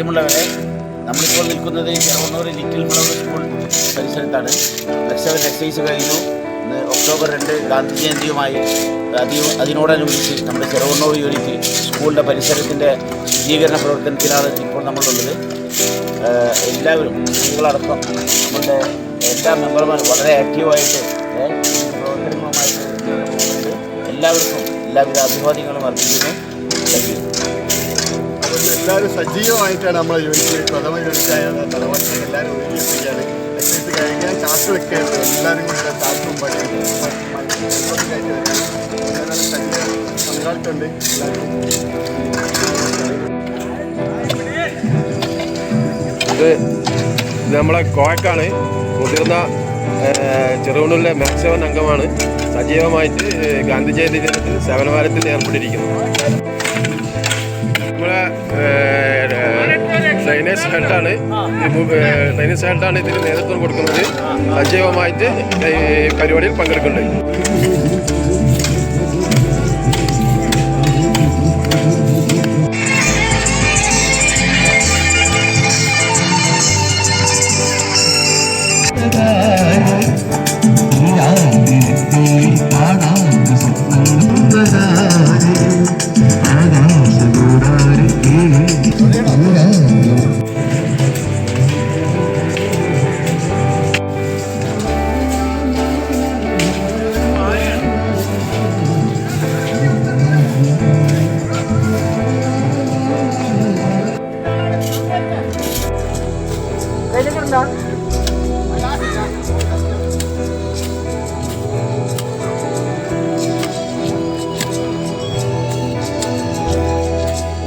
പ്രിയമുള്ളവരെ നമ്മളിപ്പോൾ നിൽക്കുന്നത് ചെറുവണ്ണൂർ ലിറ്റിൽ മുളക് സ്കൂൾ പരിസരത്താണ്. ഫ്ലെക്സവൻ എക്സൈസ് കഴിഞ്ഞു. ഒക്ടോബർ രണ്ട് ഗാന്ധി ജയന്തിയുമായി അതി അതിനോടനുബന്ധിച്ച് നമ്മുടെ ചെറുവണ്ണൂർ യൂണിറ്റ് സ്കൂളിന്റെ പരിസരത്തിന്റെ ശുചീകരണ പ്രവർത്തനത്തിലാണ് ഇപ്പോൾ നമ്മളുള്ളത് എല്ലാവരും സ്ത്രീകളടക്കം നമ്മളുടെ എല്ലാ മെമ്പർമാരും വളരെ ആക്റ്റീവായിട്ട് പ്രവർത്തനങ്ങളുമായിട്ട് എല്ലാവർക്കും എല്ലാവിധ അഭിവാദ്യങ്ങളും അർപ്പിക്കുന്നു. താങ്ക് എല്ലാവരും സജീവമായിട്ടാണ് നമ്മളെ യൂണിറ്റ് പ്രഥമ യൂണിറ്റായ തലവാട്ടിൽ എല്ലാവരും ഒരുങ്ങിയിരിക്കുകയാണ് എക്സൈസ് കഴിഞ്ഞാൽ കാത്തു വെക്കുകയാണ് എല്ലാവരും കൂടെ ചാർട്ടും എല്ലാവരും ഇത് നമ്മളെ കോയക്കാണ്. മുതിർന്ന ചെറുവണ്ണൂരിലെ മാക്സിമം അംഗമാണ്. സജീവമായിട്ട് ഗാന്ധി ജയന്തി ദിനത്തിൽ സേവനവാരത്തിൽ ഏർപ്പെട്ടിരിക്കുന്നു. ഹെഡാണ്. സൈനേഴ്സ് ഹെഡാണ് ഇതിന് നേതൃത്വം കൊടുക്കുന്നത്. സജീവമായിട്ട് പരിപാടിയിൽ പങ്കെടുക്കുന്നുണ്ട്.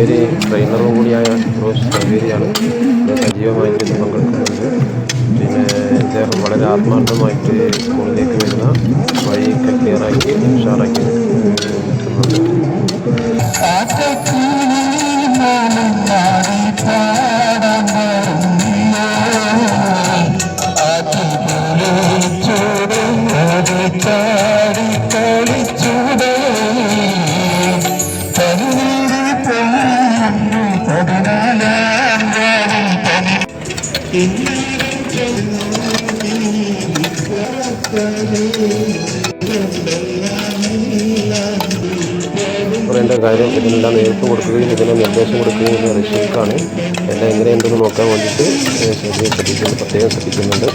വഗേരി ട്രെയിനറും കൂടിയായ റോസ് വഗേരിയാണ് സജീവമായി പങ്കെടുക്കുന്നുണ്ട് പിന്നെ അദ്ദേഹം വളരെ ആത്മാർത്ഥമായിട്ട് സ്കൂളിലേക്ക് വരുന്ന വഴിയൊക്കെ ക്ലിയറാക്കി ഉഷാറാക്കി നിർത്തുന്നുണ്ട് പറയേണ്ട കാര്യം ഇതിനെല്ലാം നേരിട്ട് കൊടുക്കുകയും ഇതിനെ നിർദ്ദേശം കൊടുക്കുകയും ചെയ്യുന്ന റഷീഖാണ് എല്ലാം എങ്ങനെയുണ്ടെന്ന് നോക്കാൻ വേണ്ടിയിട്ട് ശ്രദ്ധയും ശ്രദ്ധിക്കുന്നുണ്ട് പ്രത്യേകം ശ്രദ്ധിക്കുന്നുണ്ട്.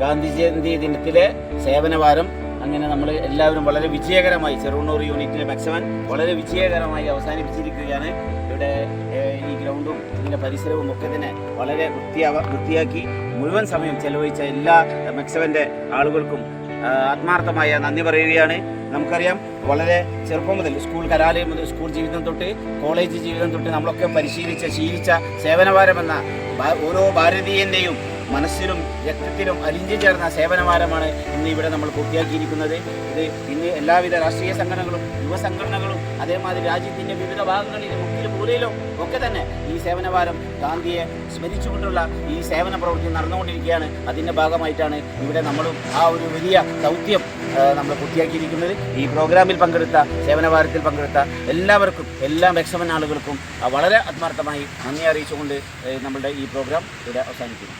ഗാന്ധി ജയന്തി ദിനത്തിലെ സേവനവാരം അങ്ങനെ നമ്മൾ എല്ലാവരും വളരെ വിജയകരമായി ചെറുവണ്ണൂർ യൂണിറ്റിലെ മാക്സിമം വളരെ വിജയകരമായി അവസാനിപ്പിച്ചിരിക്കുകയാണ്. ഇവിടെ ഈ ഗ്രൗണ്ടും ഇതിന്റെ പരിസരവും ഒക്കെ തന്നെ വളരെ വൃത്തിയാവ വൃത്തിയാക്കി മുഴുവൻ സമയം ചെലവഴിച്ച എല്ലാ മെക്സവന്റെ ആളുകൾക്കും ആത്മാർത്ഥമായ നന്ദി പറയുകയാണ്. നമുക്കറിയാം വളരെ ചെറുപ്പം മുതൽ സ്കൂൾ കലാലയം മുതൽ സ്കൂൾ ജീവിതം തൊട്ട് കോളേജ് ജീവിതം തൊട്ട് നമ്മളൊക്കെ പരിശീലിച്ച ശീലിച്ച സേവനവാരമെന്ന ഓരോ ഭാരതീയന്റെയും മനസ്സിലും രക്തത്തിലും അലിഞ്ഞു ചേർന്ന സേവനമാരമാണ് ഇന്ന് ഇവിടെ നമ്മൾ പൂർത്തിയാക്കിയിരിക്കുന്നത്. ഇത് ഇന്ന് എല്ലാവിധ രാഷ്ട്രീയ സംഘടനകളും യുവസംഘടനകളും അതേമാതിരി രാജ്യത്തിന്റെ വിവിധ ഭാഗങ്ങളിലും മുക്കിലും മൂലയിലും ഒക്കെ തന്നെ ഈ സേവനവാരം ഗാന്ധിയെ സ്മരിച്ചുകൊണ്ടുള്ള ഈ സേവന പ്രവൃത്തി നടന്നുകൊണ്ടിരിക്കുകയാണ്. അതിന്റെ ഭാഗമായിട്ടാണ് ഇവിടെ നമ്മളും ആ ഒരു വലിയ ദൗത്യം നമ്മൾ പൂർത്തിയാക്കിയിരിക്കുന്നത്. ഈ പ്രോഗ്രാമിൽ പങ്കെടുത്ത സേവനവാരത്തിൽ പങ്കെടുത്ത എല്ലാവർക്കും എല്ലാ മെക്സമൻ ആളുകൾക്കും വളരെ ആത്മാർത്ഥമായി നന്ദി അറിയിച്ചുകൊണ്ട് നമ്മളുടെ ഈ പ്രോഗ്രാം ഇവിടെ അവസാനിക്കുന്നു.